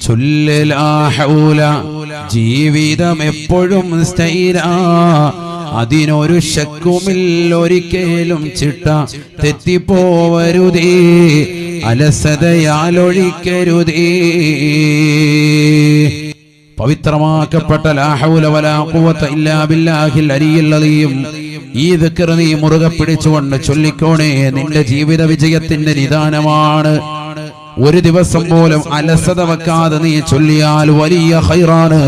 ചൊല്ലലാഹൂല ജീവിതം എപ്പോഴും സ്ഥൈര. അതിനൊരു ശക്കുമില്ലൊരിക്കലും ചിട്ട. തെറ്റിപ്പോവരുതേ അലസതയാലൊഴിക്കരുതേ. പവിത്രമാക്കപ്പെട്ട ലാഹൗല വലാ ഖുവത ഇല്ലാ ബില്ലാഹിൽ അലിയിൽ അലിയും ഈ ദിക്ർ നീ മുറുകെ പിടിച്ചുകൊണ്ട് ചൊല്ലിക്കോണേ നിന്റെ ജീവിത വിജയത്തിന്റെ നിദാനമാണ്. ഒരു ദിവസം പോലും അലസത വെക്കാതെ നീ ചൊല്ലിയാൽ വലിയ ഹൈറാണ്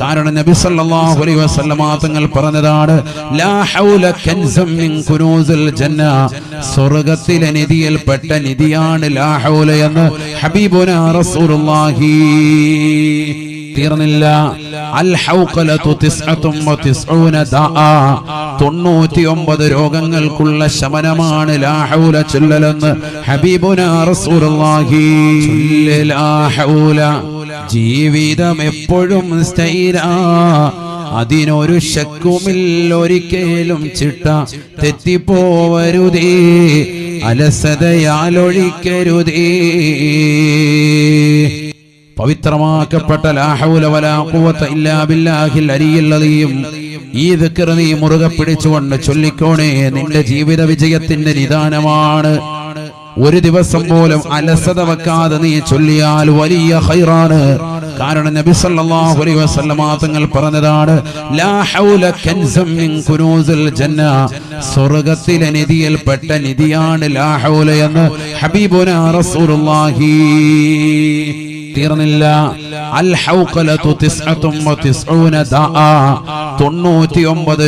കാരണം നബി സല്ലല്ലാഹു അലൈഹി വസല്ലമ തങ്ങൾ പറഞ്ഞതാണ് ലാ ഹൗല കൻസം മിൻ കുനൂസിൽ ജന്ന. സ്വർഗത്തിലെ നിധിയിൽപ്പെട്ട നിധിയാണ് ലാ ഹൗല എന്ന് ഹബീബുനാ റസൂലുള്ളാഹി. തീർന്നില്ല. അൽ തൊണ്ണൂറ്റിയൊമ്പത് രോഗങ്ങൾക്കുള്ള ശമനമാണ് ലാ ഹൗല ചൊല്ലലെന്ന് റസൂലുള്ളാഹി. ജീവിതം എപ്പോഴും സ്റ്റൈലാ അതിനൊരു ശക്കുമില്ലൊരിക്കലും ചിട്ട. തെറ്റിപ്പോവരുതേ. അലസതയാലൊഴിക്കരുതേ. പവിത്രമാക്കപ്പെട്ട അലിയും ഈ ദിക്ർ നീ മുറുകെ പിടിച്ചുകൊണ്ട് ചൊല്ലിക്കോണേ നിന്റെ ജീവിത വിജയത്തിന്റെ നിദാനമാണ്. ഒരു ദിവസം പോലും അലസത വെക്കാതെ നീ ചൊല്ലിയാൽ വലിയ ഹൈറാണ് കാരണം നബി സല്ലല്ലാഹു അലൈഹി വസല്ലമ തങ്ങൾ പറഞ്ഞതാണ് ലാ ഹൗല കൻസം മിൻ കുനൂസിൽ ജന്ന സ്വർഗത്തിലെ നിധിയിൽപ്പെട്ട നിധിയാണ് ലാ ഹൗല എന്ന്. ഹബീബുനാ റസൂലുള്ളാഹി. തീർന്നില്ല.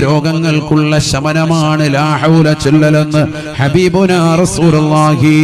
രോഗങ്ങൾക്കുള്ള ശമനമാണ് ലാ ഹൗല ചൊല്ലലെന്ന് ഹബീബുനാ റസൂലുള്ളാഹി.